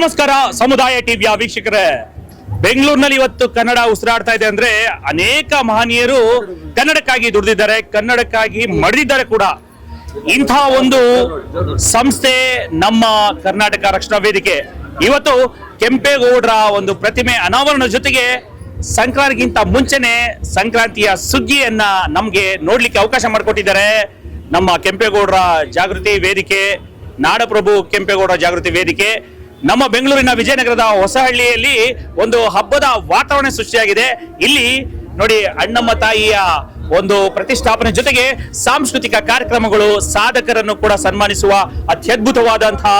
ನಮಸ್ಕಾರ ಸಮುದಾಯ ಟಿವಿಯ ವೀಕ್ಷಕರೇ. ಬೆಂಗಳೂರಿನಲ್ಲಿ ಇವತ್ತು ಕನ್ನಡ ಉಸಿರಾಡ್ತಾ ಇದೆ ಅಂದ್ರೆ ಅನೇಕ ಮಹನೀಯರು ಕನ್ನಡಕ್ಕಾಗಿ ದುಡಿದಿದ್ದಾರೆ, ಕನ್ನಡಕ್ಕಾಗಿ ಮಡಿದಿದ್ದಾರೆ ಕೂಡ. ಇಂಥ ಒಂದು ಸಂಸ್ಥೆ ನಮ್ಮ ಕರ್ನಾಟಕ ರಕ್ಷಣಾ ವೇದಿಕೆ. ಇವತ್ತು ಕೆಂಪೇಗೌಡರ ಒಂದು ಪ್ರತಿಮೆ ಅನಾವರಣ ಜೊತೆಗೆ ಸಂಕ್ರಾಂತಿಗಿಂತ ಮುಂಚೆನೆ ಸಂಕ್ರಾಂತಿಯ ಸುಗ್ಗಿಯನ್ನ ನಮ್ಗೆ ನೋಡ್ಲಿಕ್ಕೆ ಅವಕಾಶ ಮಾಡಿಕೊಟ್ಟಿದ್ದಾರೆ. ನಮ್ಮ ಕೆಂಪೇಗೌಡರ ಜಾಗೃತಿ ವೇದಿಕೆ, ನಾಡಪ್ರಭು ಕೆಂಪೇಗೌಡ ಜಾಗೃತಿ ವೇದಿಕೆ ನಮ್ಮ ಬೆಂಗಳೂರಿನ ವಿಜಯನಗರದ ಹೊಸಹಳ್ಳಿಯಲ್ಲಿ ಒಂದು ಹಬ್ಬದ ವಾತಾವರಣ ಸೃಷ್ಟಿಯಾಗಿದೆ. ಇಲ್ಲಿ ನೋಡಿ ಅಣ್ಣಮ್ಮ ತಾಯಿಯ ಒಂದು ಪ್ರತಿಷ್ಠಾಪನೆ ಜೊತೆಗೆ ಸಾಂಸ್ಕೃತಿಕ ಕಾರ್ಯಕ್ರಮಗಳು ಸಾಧಕರನ್ನು ಕೂಡ ಸನ್ಮಾನಿಸುವ ಅತ್ಯದ್ಭುತವಾದಂತಹ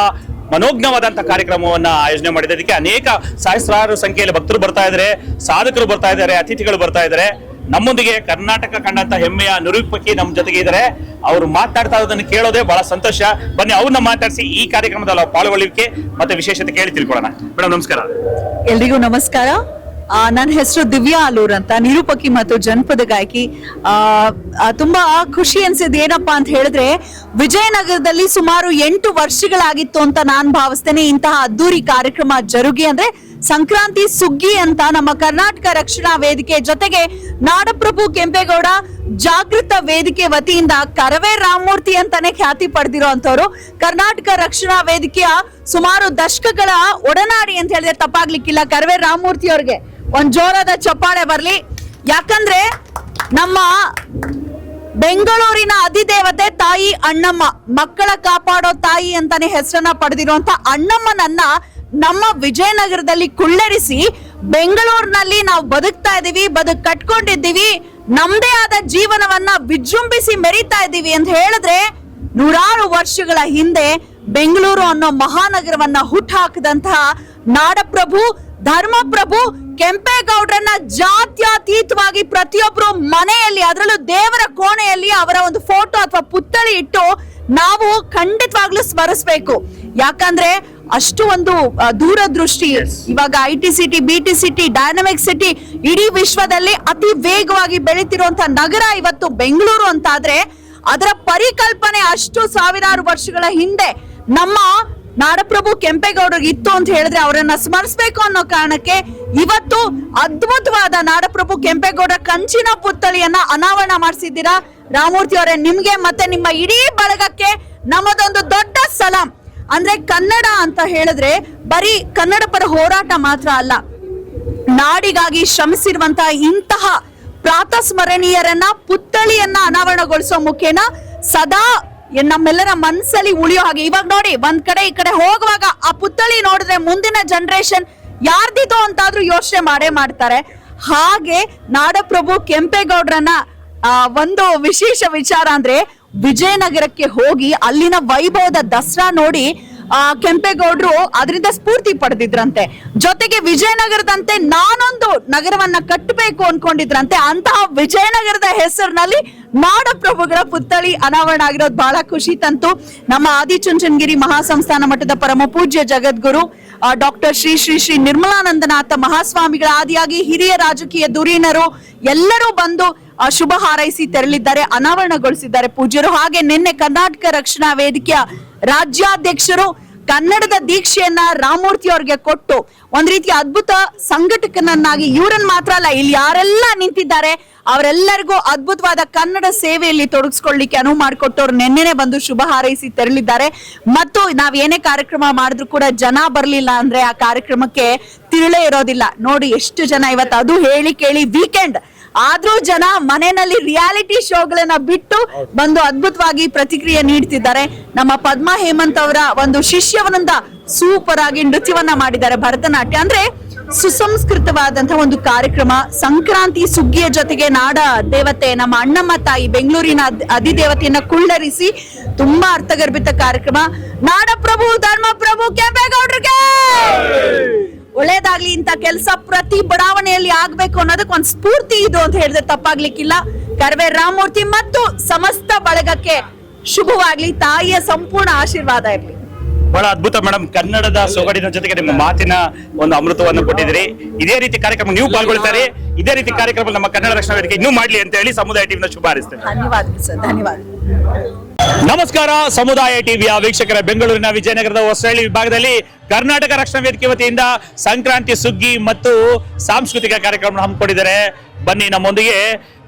ಮನೋಜ್ಞವಾದಂತಹ ಕಾರ್ಯಕ್ರಮವನ್ನ ಆಯೋಜನೆ ಮಾಡಿದೆ. ಅದಕ್ಕೆ ಅನೇಕ ಸಹಸ್ರಾರು ಸಂಖ್ಯೆಯಲ್ಲಿ ಭಕ್ತರು ಬರ್ತಾ ಇದ್ದಾರೆ, ಸಾಧಕರು ಬರ್ತಾ ಇದ್ದಾರೆ, ಅತಿಥಿಗಳು ಬರ್ತಾ ಇದ್ದಾರೆ. ನಮ್ಮೊಂದಿಗೆ ಕರ್ನಾಟಕ ಕಂಡಂತ ಹೆಮ್ಮೆಯ ನಿರೂಪಕಿ ನಮ್ಮ ಜೊತೆಗೆ ಇದ್ದಾರೆ. ಅವರು ಮಾತಾಡ್ತಾ ಇರೋದನ್ನ ಕೇಳೋದೇ ಬಹಳ ಸಂತೋಷ. ಬನ್ನಿ ಅವ್ರನ್ನ ಮಾತಾಡಿಸಿ ಈ ಕಾರ್ಯಕ್ರಮದಲ್ಲಿ ಪಾಲ್ಗೊಳ್ಳಿಕ್ಕೆ ಮತ್ತೆ ವಿಶೇಷತೆ ಕೇಳಿ ತಿಳ್ಕೊಳ್ಳೋಣ. ಮೇಡಮ್ ನಮಸ್ಕಾರ. ಎಲ್ರಿಗೂ ನಮಸ್ಕಾರ. ನನ್ನ ಹೆಸರು ದಿವ್ಯಾ ಅಲೂರ್ ಅಂತ ನಿರೂಪಕಿ ಮತ್ತು ಜನಪದ ಗಾಯಕಿ. ಆ, ತುಂಬಾ ಖುಷಿ ಅನ್ಸಿದ್ ಏನಪ್ಪಾ ಅಂತ ಹೇಳಿದ್ರೆ ವಿಜಯನಗರದಲ್ಲಿ ಸುಮಾರು ಎಂಟು ವರ್ಷಗಳಾಗಿತ್ತು ಅಂತ ನಾನ್ ಭಾವಿಸ್ತೇನೆ ಇಂತಹ ಅದ್ದೂರಿ ಕಾರ್ಯಕ್ರಮ ಜರುಗಿ ಅಂದ್ರೆ ಸಂಕ್ರಾಂತಿ ಸುಗ್ಗಿ ಅಂತ ನಮ್ಮ ಕರ್ನಾಟಕ ರಕ್ಷಣಾ ವೇದಿಕೆ ಜೊತೆಗೆ ನಾಡಪ್ರಭು ಕೆಂಪೇಗೌಡ ಜಾಗೃತ ವೇದಿಕೆ ವತಿಯಿಂದ ಕರವೇ ರಾಮಮೂರ್ತಿ ಅಂತಾನೆ ಖ್ಯಾತಿ ಪಡೆದಿರೋ ಕರ್ನಾಟಕ ರಕ್ಷಣಾ ವೇದಿಕೆಯ ಸುಮಾರು ದಶಕಗಳ ಒಡನಾಡಿ ಅಂತ ಹೇಳಿದ್ರೆ ತಪ್ಪಾಗ್ಲಿಕ್ಕಿಲ್ಲ. ಕರವೇ ರಾಮಮೂರ್ತಿ ಅವ್ರಿಗೆ ಒಂದ್ ಜೋರಾದ ಚಪ್ಪಾಳೆ ಬರ್ಲಿ. ಯಾಕಂದ್ರೆ ನಮ್ಮ ಬೆಂಗಳೂರಿನ ಅಧಿದೇವತೆ ತಾಯಿ ಅಣ್ಣಮ್ಮ, ಮಕ್ಕಳ ಕಾಪಾಡೋ ತಾಯಿ ಅಂತಾನೆ ಹೆಸರನ್ನ ಪಡೆದಿರುವಂತ ಅಣ್ಣಮ್ಮನನ್ನ ನಮ್ಮ ವಿಜಯನಗರದಲ್ಲಿ ಕುಳ್ಳರಿಸಿ ಬೆಂಗಳೂರಿನಲ್ಲಿ ನಾವು ಬದುಕ್ತಾ ಇದ್ದೀವಿ ಬದುಕ್ ಕಟ್ಕೊಂಡಿದ್ದೀವಿ, ನಮ್ದೇ ಆದ ಜೀವನವನ್ನ ವಿಜೃಂಭಿಸಿ ಮೆರಿತಾ ಇದ್ದೀವಿ ಅಂತ ಹೇಳಿದ್ರೆ ನೂರಾರು ವರ್ಷಗಳ ಹಿಂದೆ ಬೆಂಗಳೂರು ಅನ್ನೋ ಮಹಾನಗರವನ್ನ ಹಾಕಿದಂತಹ ನಾಡಪ್ರಭು, ಧರ್ಮಪ್ರಭು, ಕೆಂಪೇಗೌಡರನ್ನ ಜಾತ್ಯತೀತವಾಗಿ ಪ್ರತಿಯೊಬ್ಬರು ಮನೆಯಲ್ಲಿ, ಅದರಲ್ಲೂ ದೇವರ ಕೋಣೆಯಲ್ಲಿ ಅವರ ಒಂದು ಫೋಟೋ ಅಥವಾ ಪುತ್ಥಳಿ ಇಟ್ಟು ನಾವು ಖಂಡಿತವಾಗ್ಲೂ ಸ್ಮರಿಸ್ಬೇಕು. ಯಾಕಂದ್ರೆ ಅಷ್ಟು ಒಂದು ದೂರದೃಷ್ಟಿ ಇವಾಗ I T city B T city dynamic city ಇಡೀ ವಿಶ್ವದಲ್ಲಿ ಅತಿ ವೇಗವಾಗಿ ಬೆಳೀತಿರುವಂತ ನಗರ ಇವತ್ತು ಬೆಂಗಳೂರು ಅಂತ ಆದ್ರೆ ಅದರ ಪರಿಕಲ್ಪನೆ ಅಷ್ಟು ಸಾವಿರಾರು ವರ್ಷಗಳ ಹಿಂದೆ ನಮ್ಮ ನಾಡಪ್ರಭು ಕೆಂಪೇಗೌಡರಿಗೆ ಇತ್ತು ಅಂತ ಹೇಳಿದ್ರೆ ಅವರನ್ನ ಸ್ಮರಿಸಬೇಕು ಅನ್ನೋ ಕಾರಣಕ್ಕೆ ಇವತ್ತು ಅದ್ಭುತವಾದ ನಾಡಪ್ರಭು ಕೆಂಪೇಗೌಡ ಕಂಚಿನ ಪುತ್ಥಳಿಯನ್ನ ಅನಾವರಣ ಮಾಡಿಸಿದ್ದೀರಾ? ರಾಮೂರ್ತಿ ಅವರೇ ನಿಮ್ಗೆ ಮತ್ತೆ ನಿಮ್ಮ ಇಡೀ ಬಳಗಕ್ಕೆ ನಮ್ಮದೊಂದು ದೊಡ್ಡ ಸಲಾಂ. ಅಂದ್ರೆ ಕನ್ನಡ ಅಂತ ಹೇಳಿದ್ರೆ ಬರೀ ಕನ್ನಡ ಪರ ಹೋರಾಟ ಮಾತ್ರ ಅಲ್ಲ. ನಾಡಿಗಾಗಿ ಶ್ರಮಿಸಿರುವಂತ ಇಂತಹ ಪ್ರಾತಸ್ಮರಣೀಯರನ್ನ, ಪುತ್ಥಳಿಯನ್ನ ಅನಾವರಣಗೊಳಿಸೋ ಮುಖೇನ ಸದಾ ನಮ್ಮೆಲ್ಲರ ಮನಸ್ಸಲ್ಲಿ ಉಳಿಯೋ ಹಾಗೆ. ಇವಾಗ ನೋಡಿ, ಒಂದ್ ಕಡೆ ಈ ಕಡೆ ಹೋಗುವಾಗ ಆ ಪುತ್ಥಳಿ ನೋಡಿದ್ರೆ ಮುಂದಿನ ಜನರೇಷನ್ ಯಾರ್ದಿದು ಅಂತಾದ್ರೂ ಯೋಚನೆ ಮಾಡೇ ಮಾಡ್ತಾರೆ. ಹಾಗೆ ನಾಡಪ್ರಭು ಕೆಂಪೇಗೌಡ್ರನ್ನ ಒಂದು ವಿಶೇಷ ವಿಚಾರ ಅಂದ್ರೆ ವಿಜಯನಗರಕ್ಕೆ ಹೋಗಿ ಅಲ್ಲಿನ ವೈಭವದ ದಸರಾ ನೋಡಿ, ಆ, ಕೆಂಪೇಗೌಡರು ಅದರಿಂದ ಸ್ಫೂರ್ತಿ ಪಡೆದಿದ್ರಂತೆ. ಜೊತೆಗೆ ವಿಜಯನಗರದಂತೆ ನಾನೊಂದು ನಗರವನ್ನ ಕಟ್ಟಬೇಕು ಅನ್ಕೊಂಡಿದ್ರಂತೆ. ಅಂತಹ ವಿಜಯನಗರದ ಹೆಸರಿನಲ್ಲಿ ನಾಡಪ್ರಭುಗಳ ಪುತ್ಥಳಿ ಅನಾವರಣ ಆಗಿರೋದು ಬಹಳ ಖುಷಿ ತಂತು. ನಮ್ಮ ಆದಿಚುಂಚನಗಿರಿ ಮಹಾಸಂಸ್ಥಾನ ಮಠದ ಪರಮ ಪೂಜ್ಯ ಜಗದ್ಗುರು ಡಾಕ್ಟರ್ ಶ್ರೀ ಶ್ರೀ ಶ್ರೀ ನಿರ್ಮಲಾನಂದನಾಥ ಮಹಾಸ್ವಾಮಿಗಳ ಆದಿಯಾಗಿ ಹಿರಿಯ ರಾಜಕೀಯ ಧುರೀಣರು ಎಲ್ಲರೂ ಬಂದು ಶುಭ ಹಾರೈಸಿ ತೆರಳಿದ್ದಾರೆ, ಅನಾವರಣಗೊಳಿಸಿದ್ದಾರೆ ಪೂಜ್ಯರು. ಹಾಗೆ ನಿನ್ನೆ ಕರ್ನಾಟಕ ರಕ್ಷಣಾ ವೇದಿಕೆಯ ರಾಜ್ಯಾಧ್ಯಕ್ಷರು ಕನ್ನಡದ ದೀಕ್ಷೆಯನ್ನ ರಾಮಮೂರ್ತಿ ಅವ್ರಿಗೆ ಕೊಟ್ಟು ಒಂದ್ ರೀತಿಯ ಅದ್ಭುತ ಸಂಘಟಕನನ್ನಾಗಿ, ಇವರನ್ನ ಮಾತ್ರ ಅಲ್ಲ, ಇಲ್ಲಿ ಯಾರೆಲ್ಲ ನಿಂತಿದ್ದಾರೆ, ಅವರೆಲ್ಲರಿಗೂ ಅದ್ಭುತವಾದ ಕನ್ನಡ ಸೇವೆಯಲ್ಲಿ ತೊಡಗಿಸ್ಕೊಳ್ಳಿಕ್ಕೆ ಅನುವು ಮಾಡಿಕೊಟ್ಟವ್ರು ನಿನ್ನೆನೆ ಬಂದು ಶುಭ ಹಾರೈಸಿ ತೆರಳಿದ್ದಾರೆ. ಮತ್ತು ನಾವ್ ಏನೇ ಕಾರ್ಯಕ್ರಮ ಮಾಡಿದ್ರು ಕೂಡ ಜನ ಬರ್ಲಿಲ್ಲ ಅಂದ್ರೆ ಆ ಕಾರ್ಯಕ್ರಮಕ್ಕೆ ತಿರುಳೇ ಇರೋದಿಲ್ಲ. ನೋಡಿ ಎಷ್ಟು ಜನ ಇವತ್ತು ಅದು ಹೇಳಿ ಕೇಳಿ ವೀಕೆಂಡ್ ಆದ್ರೂ ಜನ ಮನೆಯಲ್ಲಿ ರಿಯಾಲಿಟಿ ಶೋಗಳನ್ನ ಬಿಟ್ಟು ಬಂದು ಅದ್ಭುತವಾಗಿ ಪ್ರತಿಕ್ರಿಯೆ ನೀಡ್ತಿದ್ದಾರೆ. ನಮ್ಮ ಪದ್ಮಾ ಹೇಮಂತ್ ಅವರ ಒಂದು ಶಿಷ್ಯವನಂದ ಸೂಪರ್ ಆಗಿ ನೃತ್ಯವನ್ನ ಮಾಡಿದ್ದಾರೆ ಭರತನಾಟ್ಯ. ಅಂದ್ರೆ ಸುಸಂಸ್ಕೃತವಾದಂತಹ ಒಂದು ಕಾರ್ಯಕ್ರಮ. ಸಂಕ್ರಾಂತಿ ಸುಗ್ಗಿಯ ಜೊತೆಗೆ ನಾಡ ದೇವತೆ ನಮ್ಮ ಅಣ್ಣಮ್ಮ ತಾಯಿ ಬೆಂಗಳೂರಿನ ಅದ್- ಅಧಿದೇವತೆಯನ್ನ ಕುಳ್ಳರಿಸಿ ತುಂಬಾ ಅರ್ಥಗರ್ಭಿತ ಕಾರ್ಯಕ್ರಮ. ನಾಡಪ್ರಭು ಧರ್ಮಪ್ರಭು ಕೆಂಪೇಗೌಡರಿಗೆ! ಒಳ್ಳೇದಾಗ್ಲಿ ಇಂತ ಕೆಲಸ ಪ್ರತಿ ಬಡಾವಣೆಯಲ್ಲಿ ಆಗ್ಬೇಕು ಅನ್ನೋದಕ್ಕೆ ಒಂದು ಸ್ಫೂರ್ತಿ ಇದು ಅಂತ ಹೇಳಿದ್ರೆ ತಪ್ಪಾಗ್ಲಿಕ್ಕಿಲ್ಲ. ಕರ್ವೆ ರಾಮಮೂರ್ತಿ ಮತ್ತು ಸಮಸ್ತ ಬಳಗಕ್ಕೆ ಶುಭವಾಗ್ಲಿ ತಾಯಿಯ ಸಂಪೂರ್ಣ ಆಶೀರ್ವಾದ ಇರ್ಲಿ. ಬಹಳ ಅದ್ಭುತ ಮೇಡಮ್. ಕನ್ನಡದ ಸೊಗಡಿನ ಜೊತೆಗೆ ನಿಮ್ಮ ಮಾತಿನ ಒಂದು ಅಮೃತವನ್ನು ಕೊಟ್ಟಿದ್ರಿ ಇದೇ ರೀತಿ ಕಾರ್ಯಕ್ರಮ ನೀವು ಪಾಲ್ಗೊಳ್ತಾರೆ. ಇದೇ ರೀತಿ ಕಾರ್ಯಕ್ರಮ ನಮ್ಮ ಕನ್ನಡ ರಕ್ಷಣಾ ವೇದಿಕೆ ಇನ್ನೂ ಮಾಡ್ಲಿ ಅಂತ ಹೇಳಿ ಸಮುದಾಯ ಟಿವಿನ ಶುಭ ಹಾರೈಸ್ತೇನೆ. ಧನ್ಯವಾದ ಸರ್ ಧನ್ಯವಾದ ನಮಸ್ಕಾರ. ಸಮುದಾಯ ಟಿವಿಯ ವೀಕ್ಷಕರ ಬೆಂಗಳೂರಿನ ವಿಜಯನಗರದ ಹೊಸಹಳ್ಳಿ ವಿಭಾಗದಲ್ಲಿ ಕರ್ನಾಟಕ ರಕ್ಷಣಾ ವೇದಿಕೆ ವತಿಯಿಂದ ಸಂಕ್ರಾಂತಿ ಸುಗ್ಗಿ ಮತ್ತು ಸಾಂಸ್ಕೃತಿಕ ಕಾರ್ಯಕ್ರಮ ಹಮ್ಮಿಕೊಂಡಿದ್ದಾರೆ. ಬನ್ನಿ ನಮ್ಮೊಂದಿಗೆ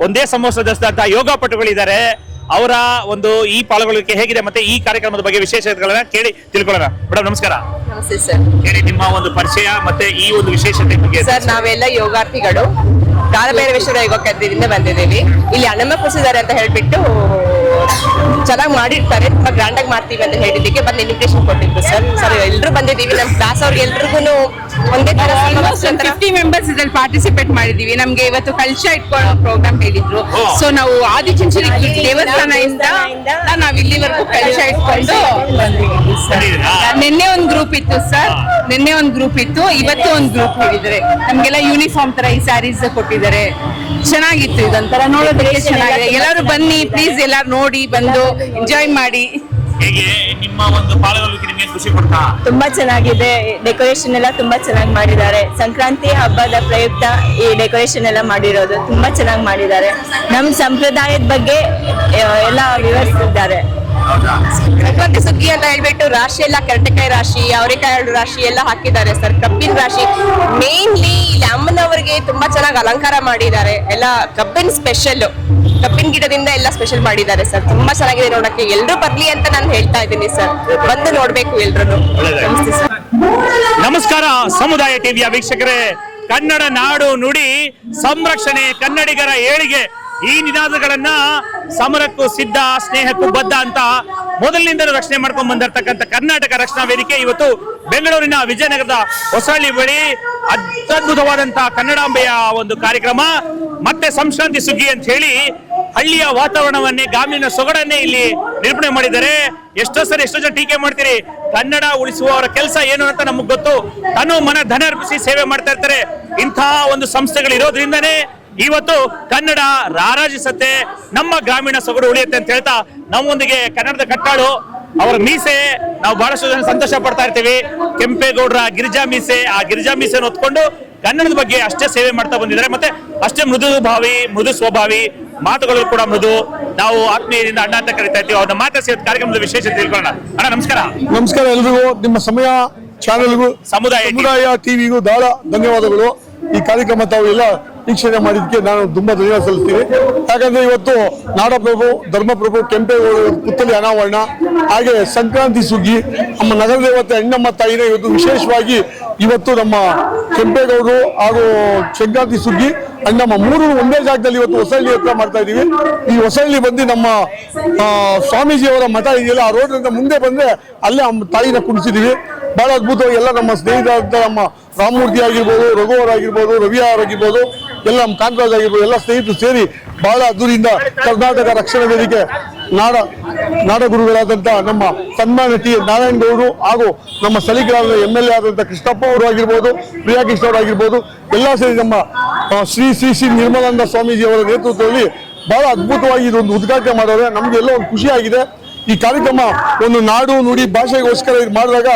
ಒಂದೇ ಸಮವಸ್ತ್ರದಂತಹ ಯೋಗ ಪಟುಗಳಿದ್ದಾರೆ ಅವರ ಒಂದು ಈ ಪಾಲ್ಗೊಳ್ಳಿಕೆ ಹೇಗಿದೆ ಮತ್ತೆ ಈ ಕಾರ್ಯಕ್ರಮದ ಬಗ್ಗೆ ವಿಶೇಷತೆಗಳನ್ನ ಕೇಳಿ ತಿಳ್ಕೊಳ್ಳೋಣ. ಮೇಡಮ್ ನಮಸ್ಕಾರ. ನಮಸ್ತೆ ಸರ್. ಹೇಳಿ ನಿಮ್ಮ ಒಂದು ಪರಿಚಯ ಮತ್ತೆ ಈ ಒಂದು ವಿಶೇಷತೆ ಬಗ್ಗೆ ಸರ್ ನಾವೆಲ್ಲ ಯೋಗಾರ್ಥಿಗಳು. ಕಾಲಭೈರವೇಶ್ವರ ಯೋಗ ಕೇಂದ್ರದಿಂದ ಬಂದಿದ್ದೀವಿ. ಇಲ್ಲಿ ಅಣ್ಣಮ್ಮ ಕುಸಿದಾರೆ ಅಂತ ಹೇಳ್ಬಿಟ್ಟು ಚೆನ್ನಾಗಿ ಮಾಡಿರ್ತಾರೆ ತುಂಬಾ ಗ್ರ್ಯಾಂಡಾಗಿ ಮಾಡ್ತೀವಿ ಅಂತ ಹೇಳಿದ್ದಕ್ಕೆ ಬಂದು ಇನ್ವಿಟೇಷನ್ ಕೊಟ್ಟಿದ್ದು ಸರ್ ಸರ್ ಎಲ್ರು ಬಂದಿದ್ದೀವಿ. ನಮ್ಮ ಕ್ಲಾಸ್ ಅವ್ರಿಗೆ ಎಲ್ರಿಗೂ ಒಂದೇ ತರ ಫಿಫ್ಟಿ ಮೆಂಬರ್ಸ್ ಇದ್ರಲ್ಲಿ ಪಾರ್ಟಿಸಿಪೇಟ್ ಮಾಡಿದೀವಿ ನಮ್ಗೆ ಇವತ್ತು ಕಲ್ಶ ಇಟ್ಕೊಳ್ಳೋ ಪ್ರೋಗ್ರಾಮ್ ಹೇಳಿದ್ರು. ಸೊ ನಾವು ಆದಿಚುಂಚನಗಿ ದೇವಸ್ಥಾನದಿಂದ ನಾವ್ ಇಲ್ಲಿವರೆಗೂ ಕಲ್ಶ ಇಟ್ಕೊಂಡು? ನಿನ್ನೆ ಒಂದ್ ಗ್ರೂಪ್ ಇತ್ತು ಸರ್ ನಿನ್ನೆ ಒಂದ್ ಗ್ರೂಪ್ ಇತ್ತು. ಇವತ್ತು ಒಂದ್ ಗ್ರೂಪ್ ಹೇಳಿದ್ರೆ ನಮ್ಗೆಲ್ಲ ಯೂನಿಫಾರ್ಮ್ ತರ ಈ ಸ್ಯಾರೀಸ್ ಕೊಟ್ಟಿದ್ದಾರೆ. ಚೆನ್ನಾಗಿತ್ತು ಇದೊಂಥರ ನೋಡೋದಕ್ಕೆ ಚೆನ್ನಾಗಿದೆ? ಎಲ್ಲರೂ ಬನ್ನಿ ಪ್ಲೀಸ್ ಎಲ್ಲರೂ ನೋಡಿ ಬಂದು ಎಂಜಾಯ್ ಮಾಡಿ. ಹೇಗೆ ನಿಮ್ಮ ಒಂದು ಪಾಲ್ಗೊಳ್ಳುವಿಕೆ ನಿಮಗೆ ಖುಷಿ ಕೊಡ್ತಾ ತುಂಬಾ ಚೆನ್ನಾಗಿದೆ. ಡೆಕೋರೇಷನ್ ಎಲ್ಲ ತುಂಬಾ ಚೆನ್ನಾಗಿ ಮಾಡಿದ್ದಾರೆ. ಸಂಕ್ರಾಂತಿ ಹಬ್ಬದ ಪ್ರಯುಕ್ತ ಈ ಡೆಕೋರೇಷನ್ ಎಲ್ಲ ಮಾಡಿರೋದು ತುಂಬಾ ಚೆನ್ನಾಗಿ ಮಾಡಿದ್ದಾರೆ. ನಮ್ಮ ಸಂಪ್ರದಾಯದ ಬಗ್ಗೆ ಎಲ್ಲ ವಿವರಿಸಿದ್ದಾರೆ. ಸಂಕ್ರಾಂತಿ ಸುಗ್ಗಿ ಅಂತ ಹೇಳ್ಬಿಟ್ಟು ರಾಶಿ ಎಲ್ಲ ಕೆರಟೆಕಾಯಿ ರಾಶಿ ಅವರೆಕಾಯಿ ರಾಶಿ ಎಲ್ಲ ಹಾಕಿದ್ದಾರೆ ಸರ್. ಕಬ್ಬಿನ ರಾಶಿ. ಮೇನ್ಲಿ ಇಲ್ಲಿ ಅಮ್ಮನವರಿಗೆ ತುಂಬಾ ಚೆನ್ನಾಗಿ ಅಲಂಕಾರ ಮಾಡಿದ್ದಾರೆ. ಎಲ್ಲ ಕಬ್ಬಿನ ಸ್ಪೆಷಲ್ ಕಬ್ಬಿನ ಗಿಡದಿಂದ ಎಲ್ಲ ಸ್ಪೆಷಲ್ ಮಾಡಿದ್ದಾರೆ ಸರ್. ತುಂಬಾ ಚೆನ್ನಾಗಿದೆ ನೋಡಕ್ಕೆ. ಎಲ್ರು ಬರ್ಲಿ ಅಂತ ನಾನು ಹೇಳ್ತಾ ಇದ್ದೀನಿ ಸರ್. ಬಂದು ನೋಡ್ಬೇಕು ಎಲ್ರು ಸರ್. ನಮಸ್ಕಾರ ಸಮುದಾಯ ಟಿವಿಯ ವೀಕ್ಷಕರೇ. ಕನ್ನಡ ನಾಡು ನುಡಿ ಸಂರಕ್ಷಣೆ ಕನ್ನಡಿಗರ ಏಳಿಗೆ. ಈ ನಿನಾದಗಳನ್ನ ಸಮರಕ್ಕೂ ಸಿದ್ಧ, ಸ್ನೇಹಕ್ಕೂ ಬದ್ಧ ಅಂತ ಮೊದಲಿನಿಂದಲೂ ರಕ್ಷಣೆ ಮಾಡ್ಕೊಂಡು ಬಂದಿರತಕ್ಕಂಥ ಕರ್ನಾಟಕ ರಕ್ಷಣಾ ವೇದಿಕೆ ಇವತ್ತು ಬೆಂಗಳೂರಿನ ವಿಜಯನಗರದ ಹೊಸಹಳ್ಳಿ ಬಳಿ ಅತ್ಯದ್ಭುತವಾದಂತಹ ಕನ್ನಡಾಂಬೆಯ ಒಂದು ಕಾರ್ಯಕ್ರಮ. ಮತ್ತೆ ಸಂಕ್ರಾಂತಿ ಸುಗ್ಗಿ ಅಂತ ಹೇಳಿ ಹಳ್ಳಿಯ ವಾತಾವರಣವನ್ನೇ ಗಾಮಿನ ಸೊಗಡನ್ನೇ ಇಲ್ಲಿ ನಿರೂಪಣೆ ಮಾಡಿದ್ದಾರೆ. ಎಷ್ಟೋ ಸರಿ ಎಷ್ಟೋ ಜನ ಟೀಕೆ ಮಾಡ್ತೀರಿ, ಕನ್ನಡ ಉಳಿಸುವವರ ಕೆಲಸ ಏನು ಅಂತ ನಮಗ್ ಗೊತ್ತು. ತನು ಮನ ಧನ ಅರ್ಪಿಸಿ ಸೇವೆ ಮಾಡ್ತಾ ಇರ್ತಾರೆ. ಇಂತಹ ಒಂದು ಸಂಸ್ಥೆಗಳು ಇರೋದ್ರಿಂದನೇ ಇವತ್ತು ಕನ್ನಡ ರಾರಾಜಿಸತ್ತೆ ನಮ್ಮ ಗ್ರಾಮೀಣ ಸೊಗಡು ಉಳಿಯುತ್ತೆ ಅಂತ ಹೇಳ್ತಾ ನಮ್ಮೊಂದಿಗೆ ಕನ್ನಡದ ಕಟ್ಟಾಳು. ಅವರ ಮೀಸೆ ನಾವು ಬಹಳಷ್ಟು ಜನ ಸಂತೋಷ ಪಡ್ತಾ ಇರ್ತೀವಿ. ಕೆಂಪೇಗೌಡರ ಗಿರಿಜಾ ಮೀಸೆ ಆ ಗಿರಿಜಾ ಮೀಸೆಯನ್ನು ಹೊತ್ಕೊಂಡು ಕನ್ನಡದ ಬಗ್ಗೆ ಅಷ್ಟೇ ಸೇವೆ ಮಾಡ್ತಾ ಬಂದಿದ್ದಾರೆ. ಮತ್ತೆ ಅಷ್ಟೇ ಮೃದು ಭಾವಿ ಮೃದು ಸ್ವಭಾವಿ ಮಾತುಗಳು ಕೂಡ ಮೃದು. ನಾವು ಆತ್ಮೀಯದಿಂದ ಅಣ್ಣ ಅಂತ ಕರಿತಾ ಇದ್ದೀವಿ ಅವ್ರನ್ನ ಮಾತಾಡಿಸಿ ಕಾರ್ಯಕ್ರಮದ ವಿಶೇಷ ತಿಳ್ಕೊಳ್ಳೋಣ. ಅಣ್ಣ ನಮಸ್ಕಾರ. ನಮಸ್ಕಾರ ಎಲ್ರಿಗೂ. ನಿಮ್ಮ ಸಮಯ ಚಾನೆಲ್ಗೂ ಸಮುದಾಯ. ಸಮುದಾಯ ಟಿವಿಗೂ ಬಹಳ ಧನ್ಯವಾದಗಳು. ಈ ಕಾರ್ಯಕ್ರಮ ತಾವು ಎಲ್ಲ ವೀಕ್ಷಣೆ ಮಾಡಿದ್ದಕ್ಕೆ ನಾನು ತುಂಬಾ ಧನ್ಯವಾದ ಸಲ್ಲಿಸ್ತೀನಿ. ಯಾಕಂದ್ರೆ ಇವತ್ತು ನಾಡಪ್ರಭು, ಧರ್ಮಪ್ರಭು, ಕೆಂಪೇಗೌಡ ಪುತ್ತಲಿ ಅನಾವರಣ, ಹಾಗೆ ಸಂಕ್ರಾಂತಿ ಸುಗ್ಗಿ, ನಮ್ಮ ನಗರ ದೇವತೆ ಅಣ್ಣಮ್ಮ ತಾಯಿನ ಇವತ್ತು ವಿಶೇಷವಾಗಿ ಇವತ್ತು ನಮ್ಮ ಕೆಂಪೇಗೌಡರು ಹಾಗೂ ಸಂಕ್ರಾಂತಿ ಸುಗ್ಗಿ, ಅಣ್ಣಮ್ಮ ಮೂರು ಒಂದೇ ಜಾಗದಲ್ಲಿ ಇವತ್ತು ಹೊಸಳ್ಳಿ ಹತ್ರ ಮಾಡ್ತಾ ಇದೀವಿ ಈ ಹೊಸಳ್ಳಿ ಬಂದು ನಮ್ಮ ಸ್ವಾಮೀಜಿಯವರ ಮಠ ಇದೆಯಲ್ಲ, ಆ ರೋಡ್ನಿಂದ ಮುಂದೆ ಬಂದ್ರೆ ಅಲ್ಲೇ ನಮ್ಮ ತಾಯಿನ ಕುಣಿಸಿದೀವಿ ಬಹಳ ಅದ್ಭುತವಾಗಿ ಎಲ್ಲ ನಮ್ಮ ಸ್ನೇಹಿತರಾದ ನಮ್ಮ ರಾಮಮೂರ್ತಿ ಆಗಿರ್ಬೋದು, ರಘುವರ್ ಆಗಿರ್ಬೋದು ರವಿ ಎಲ್ಲ ನಮ್ಮ ಕಾಂಗ್ರೆಸ್ ಆಗಿರ್ಬೋದು ಎಲ್ಲ ಸ್ನೇಹಿತರು ಸೇರಿ ಬಹಳ ಅದ್ದೂರಿಯಿಂದ ಕರ್ನಾಟಕ ರಕ್ಷಣಾ ವೇದಿಕೆ ನಾಡ, ನಾಡಗುರುಗಳಾದಂಥ ನಮ್ಮ ಸನ್ಮಾನ ನಾರಾಯಣ ಗೌಡರು ಹಾಗೂ ನಮ್ಮ ಸಲಿಗ್ರಾಮದ ಎಂ ಎಲ್ ಎ ಆದಂಥ ಕೃಷ್ಣಪ್ಪ ಅವರು ಆಗಿರ್ಬೋದು, ಪ್ರಿಯಾ ಕೃಷ್ಣ ಅವರು ಆಗಿರ್ಬೋದು, ಎಲ್ಲ ಸೇರಿ ನಮ್ಮ ಶ್ರೀ ಶ್ರೀ ಶ್ರೀ ನಿರ್ಮಲಾನಂದ ಸ್ವಾಮೀಜಿ ಅವರ ನೇತೃತ್ವದಲ್ಲಿ ಬಹಳ ಅದ್ಭುತವಾಗಿ ಇದೊಂದು ಉದ್ಘಾಟನೆ ಮಾಡೋರೆ. ನಮ್ಗೆ ಎಲ್ಲ ಒಂದು ಖುಷಿಯಾಗಿದೆ ಈ ಕಾರ್ಯಕ್ರಮ ಒಂದು ನಾಡು ನುಡಿ ಭಾಷೆಗೋಸ್ಕರ ಇದು ಮಾಡಿದಾಗ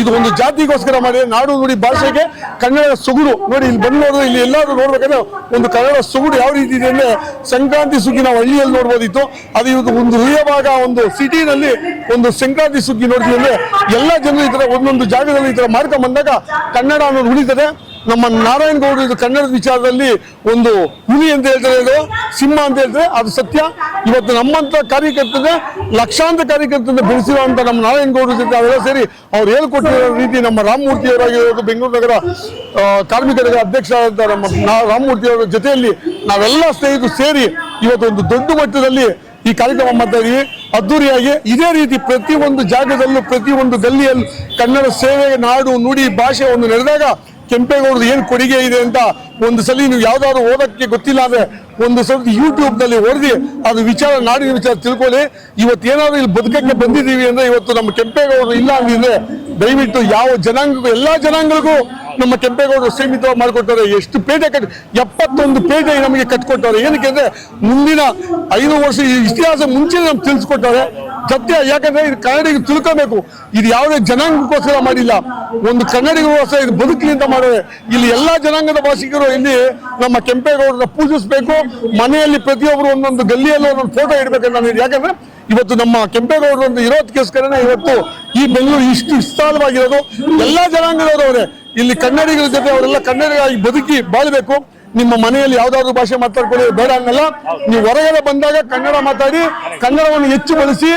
ಇದು ಒಂದು ಜಾತಿಗೋಸ್ಕರ ಮಾಡಿದ್ರೆ ನಾಡು ನುಡಿ ಭಾಷೆಗೆ ಕನ್ನಡ ಸುಗುಡು. ನೋಡಿ, ಇಲ್ಲಿ ಬಂದು ಇಲ್ಲಿ ಎಲ್ಲರೂ ನೋಡ್ಬೇಕಂದ್ರೆ ಒಂದು ಕನ್ನಡ ಸುಗುಡು ಯಾವ ರೀತಿ ಇದೆ ಅಂದ್ರೆ ಸಂಕ್ರಾಂತಿ ಸುಗ್ಗಿ ನಾವು ಹಳ್ಳಿಯಲ್ಲಿ ನೋಡ್ಬೋದಿತ್ತು. ಅದು ಇವತ್ತು ಒಂದು ಹೃದಯ ಭಾಗ ಒಂದು ಸಿಟಿನಲ್ಲಿ ಒಂದು ಸಂಕ್ರಾಂತಿ ಸುಗ್ಗಿ ನೋಡ್ತೀವಿ ಅಂದ್ರೆ ಎಲ್ಲ ಜನರು ಈ ತರ ಒಂದೊಂದು ಜಾಗದಲ್ಲಿ ಈ ತರ ಮಾಡ್ಕೊಂಡ್ ಬಂದಾಗ ಕನ್ನಡ ಅನ್ನೋದು ಉಳಿತದೆ. ನಮ್ಮ ನಾರಾಯಣ ಗೌಡರು ಇದು ಕನ್ನಡದ ವಿಚಾರದಲ್ಲಿ ಒಂದು ಹುಲಿ ಅಂತ ಹೇಳ್ತಾರೆ ಇದು, ಸಿಂಹ ಅಂತ ಹೇಳ್ತಾರೆ, ಅದು ಸತ್ಯ. ಇವತ್ತು ನಮ್ಮಂತ ಕಾರ್ಯಕರ್ತನ ಲಕ್ಷಾಂತರ ಕಾರ್ಯಕರ್ತನ ಬೆಳೆಸಿರುವಂತ ನಮ್ಮ ನಾರಾಯಣ ಗೌಡರ ಜೊತೆ ಅವೆಲ್ಲ ಸೇರಿ ಅವ್ರು ಹೇಳ್ಕೊಟ್ಟಿರೋ ರೀತಿ ನಮ್ಮ ರಾಮಮೂರ್ತಿ ಅವರಾಗಿರೋದು ಬೆಂಗಳೂರು ನಗರ ಕಾರ್ಮಿಕರ ಅಧ್ಯಕ್ಷರಾದಂಥ ನಮ್ಮ ರಾಮಮೂರ್ತಿ ಅವರ ಜೊತೆಯಲ್ಲಿ ನಾವೆಲ್ಲ ಸ್ನೇಹಿತರು ಸೇರಿ ಇವತ್ತು ಒಂದು ದೊಡ್ಡ ಮಟ್ಟದಲ್ಲಿ ಈ ಕಾರ್ಯಕ್ರಮ ಮಾಡ್ತಾ ಇದೀವಿ. ಅದ್ದೂರಿಯಾಗಿ ಇದೇ ರೀತಿ ಪ್ರತಿ ಒಂದು ಜಾಗದಲ್ಲೂ ಪ್ರತಿ ಒಂದು ಗಲ್ಲಿಯಲ್ಲೂ ಕನ್ನಡ ಸೇವೆ, ನಾಡು, ನುಡಿ ಭಾಷೆ ಒಂದು ನಡೆದಾಗ ಕೆಂಪೇಗೌಡರು ಏನು ಕೊಡುಗೆ ಇದೆ ಅಂತ ಒಂದು ಸಲ ನೀವು ಯಾವ್ದಾದ್ರು ಓದಕ್ಕೆ ಗೊತ್ತಿಲ್ಲ ಅಂದ್ರೆ ಒಂದು ಸ್ವಲ್ಪ ಯೂಟ್ಯೂಬ್ನಲ್ಲಿ ಓದಿ ಅದು ವಿಚಾರ, ನಾಡಿನ ವಿಚಾರ ತಿಳ್ಕೊಳ್ಳಿ. ಇವತ್ತು ಏನಾದ್ರು ಇಲ್ಲಿ ಬದುಕಕ್ಕೆ ಬಂದಿದ್ದೀವಿ ಅಂದ್ರೆ ಇವತ್ತು ನಮ್ಮ ಕೆಂಪೇಗೌಡರು ಇಲ್ಲ ಅಂದಿದ್ರೆ ದಯವಿಟ್ಟು ಯಾವ ಜನಾಂಗಕ್ಕೂ, ಎಲ್ಲಾ ಜನಾಂಗಗಳಿಗೂ ನಮ್ಮ ಕೆಂಪೇಗೌಡರು ಸೀಮಿತವಾಗಿ ಮಾಡಿಕೊಟ್ಟವ್ರೆ. ಎಷ್ಟು ಪೇಟೆ ಕಟ್ಟಿ, ಎಪ್ಪತ್ತೊಂದು ಪೇಟೆ ನಮಗೆ ಕಟ್ಕೊಟ್ಟವ್ರೆ. ಏನಕ್ಕೆ ಅಂದ್ರೆ ಮುಂದಿನ ಐದು ವರ್ಷ ಇತಿಹಾಸ ಮುಂಚೆ ನಮ್ಗೆ ತಿಳಿಸ್ಕೊಟ್ಟವ್ರೆ. ಸತ್ಯ, ಯಾಕಂದ್ರೆ ಇದು ಕನ್ನಡಿಗ ತಿಳ್ಕೋಬೇಕು. ಇದು ಯಾವುದೇ ಜನಾಂಗಕ್ಕೋಸ್ಕರ ಮಾಡಿಲ್ಲ. ಒಂದು ಕನ್ನಡಿಗೋಸ್ಕರ ಇದು ಬದುಕಿನಿಂದ ಅಂತ ಮಾಡೋರೆ ಇಲ್ಲಿ ಎಲ್ಲಾ ಜನಾಂಗದ ಭಾಷಿಕರು ಇಲ್ಲಿ ನಮ್ಮ ಕೆಂಪೇಗೌಡರನ್ನ ಪೂಜಿಸಬೇಕು. ಮನೆಯಲ್ಲಿ ಪ್ರತಿಯೊಬ್ಬರು ಒಂದೊಂದು ಗಲ್ಲಿಯಲ್ಲಿ ಒಂದೊಂದು ಫೋಟೋ ಇಡಬೇಕಂತ ನಾನು ಯಾಕಂದ್ರೆ ಇವತ್ತು ನಮ್ಮ ಕೆಂಪೇಗೌಡರು ಒಂದು ಇರೋದಕ್ಕೋಸ್ಕರನೇ ಇವತ್ತು ಈ ಬೆಂಗಳೂರು ಇಷ್ಟು ವಿಸ್ತಾರವಾಗಿರೋದು. ಎಲ್ಲಾ ಜನಾಂಗದವರು ಇಲ್ಲಿ ಕನ್ನಡಿಗರ ಜೊತೆ ಅವರೆಲ್ಲ ಕನ್ನಡಿಗರಾಗಿ ಬದುಕಿ ಬಾಳ್ಬೇಕು. ನಿಮ್ಮ ಮನೆಯಲ್ಲಿ ಯಾವ್ದಾದ್ರು ಭಾಷೆ ಮಾತಾಡ್ಕೊಳ್ಳಿ ಬೇಡ ಅನ್ನಲ್ಲ. ನೀವು ಹೊರಗಡೆ ಬಂದಾಗ ಕನ್ನಡ ಮಾತಾಡಿ, ಕನ್ನಡವನ್ನು ಹೆಚ್ಚು ಬಳಸಿ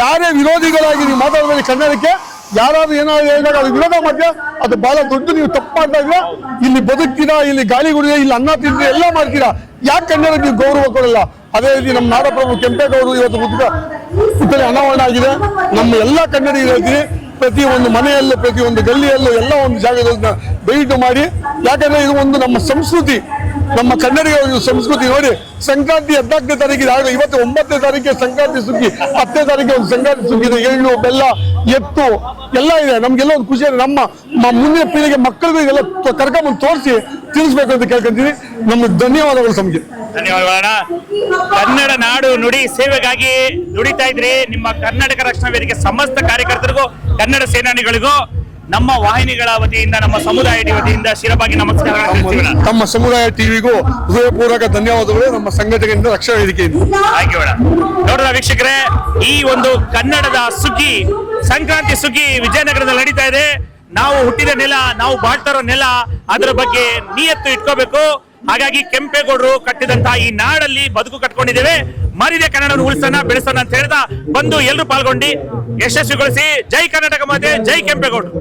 ಯಾರೇ ವಿರೋಧಿಗಳಾಗಿ ನೀವು ಮಾತಾಡಬೇಡಿ ಕನ್ನಡಕ್ಕೆ ಯಾರಾದ್ರೂ ಏನಾದ್ರು ಹೇಳಿದಾಗ ಅದು ವಿರೋಧ ಮಾಡ್ತೀರಾ? ಅದು ಬಹಳ ದೊಡ್ಡ ನೀವು ತಪ್ಪು ಮಾಡ್ತಾ ಇಲ್ಲಿ ಬದುಕ್ತೀರಾ ಇಲ್ಲಿ ಗಾಳಿ ಕುಡಿದ್ರೆ ಇಲ್ಲಿ ಅನ್ನ ತಿಂದ್ರೆ ಎಲ್ಲ ಮಾಡ್ತೀರಾ? ಯಾಕೆ ಕನ್ನಡಕ್ಕೆ ನೀವು ಗೌರವ ಕೊಡಲ್ಲ? ಅದೇ ರೀತಿ ನಮ್ಮ ನಾಡಪ್ರಭು ಕೆಂಪೇಗೌಡರು ಇವತ್ತು ಮುದ್ದ ಪುತ್ಥಳಿ ಅನಾವರಣ ಆಗಿದೆ. ನಮ್ಮ ಎಲ್ಲ ಕನ್ನಡಿಗರಿಗೆ ಪ್ರತಿ ಒಂದು ಮನೆಯಲ್ಲೂ, ಪ್ರತಿ ಒಂದು ಗಲ್ಲಿಯಲ್ಲೂ ಎಲ್ಲ ಒಂದು ಜಾಗದಲ್ಲಿ ದಯವಿಟ್ಟು ಮಾಡಿ. ಯಾಕಂದ್ರೆ ಇದು ಒಂದು ನಮ್ಮ ಸಂಸ್ಕೃತಿ. ನಮ್ಮ ಕನ್ನಡಿಗರ ಒಂದು ಸಂಸ್ಕೃತಿ, ನೋಡಿ, ಸಂಕ್ರಾಂತಿ ಹದಿನಾಲ್ಕನೇ ತಾರೀಕಿಗೆ ಆಗಲಿ ಇವತ್ತು ಒಂಬತ್ತನೇ ತಾರೀಕಿಗೆ ಸಂಕ್ರಾಂತಿ ಸುಗ್ಗಿ, ಹತ್ತನೇ ತಾರೀಕಿಗೆ ಒಂದು ಸಂಕ್ರಾಂತಿ ಸುಗ್ಗಿ ಇದೆ ಎಳ್ಳು, ಬೆಲ್ಲ, ಎತ್ತು, ಎಲ್ಲ ಇದೆ. ನಮ್ಗೆಲ್ಲ ಒಂದು ಖುಷಿ ಇದೆ. ನಮ್ಮ ಮುಂದಿನ ಪೀಳಿಗೆ ಮಕ್ಕಳಿಗೂ ಇದೆಲ್ಲ ಕರ್ಕೊಂಡ್ಬಂದು ತೋರಿಸಿ ತಿಳಿಸ್ಬೇಕು ಅಂತ ಕೇಳ್ಕೊಂತೀನಿ ನಮ್ಗೆ ಧನ್ಯವಾದಗಳು ತಮಗೆ. ಧನ್ಯವಾದ ಕನ್ನಡ ನಾಡು ನುಡಿ ಸೇವೆಗಾಗಿ ದುಡಿತಾ ಇದ್ರಿ. ನಿಮ್ಮ ಕರ್ನಾಟಕ ರಕ್ಷಣಾ ವೇದಿಕೆ ಸಮಸ್ತ ಕಾರ್ಯಕರ್ತರಿಗೂ, ಕನ್ನಡ ಸೇನಾನಿಗಳಿಗೂ ನಮ್ಮ ವಾಹಿನಿಗಳ ವತಿಯಿಂದ ನಮ್ಮ ಸಮುದಾಯ ವತಿಯಿಂದ ಶಿರವಾಗಿ ನಮಸ್ಕಾರ. ತಮ್ಮ ಸಮುದಾಯ ಟಿವಿಗೂ ಹೃದಯಪೂರ್ವಕ ಧನ್ಯವಾದಗಳು. ನಮ್ಮ ಸಂಘಟನೆಯಿಂದ ರಕ್ಷಣಾ ವೇದಿಕೆಯಿಂದ ಯು ನೋಡಿದ ವೀಕ್ಷಕರೇ ಈ ಒಂದು ಕನ್ನಡದ ಸುಗ್ಗಿ ಸಂಕ್ರಾಂತಿ ಸುಗ್ಗಿ ವಿಜಯನಗರದಲ್ಲಿ ನಡೀತಾ ಇದೆ. ನಾವು ಹುಟ್ಟಿದ ನೆಲ ನಾವು ಬಾಳ್ತಾರೋ ನೆಲ ಅದರ ಬಗ್ಗೆ ನಿಯತ್ತು ಇಟ್ಕೋಬೇಕು. ಹಾಗಾಗಿ ಕೆಂಪೇಗೌಡರು ಕಟ್ಟಿದಂತ ಈ ನಾಡಲ್ಲಿ ಬದುಕು ಕಟ್ಕೊಂಡಿದ್ದೇವೆ. ಮರಿದೆ ಕನ್ನಡವನ್ನು ಉಳಿಸೋಣ, ಬೆಳೆಸೋಣ ಅಂತ ಹೇಳ್ದ ಬಂದು ಎಲ್ಲರೂ ಪಾಲ್ಗೊಂಡು ಯಶಸ್ವಿಗೊಳಿಸಿ. ಜೈ ಕರ್ನಾಟಕ ಮಾತೆ, ಜೈ ಕೆಂಪೇಗೌಡರು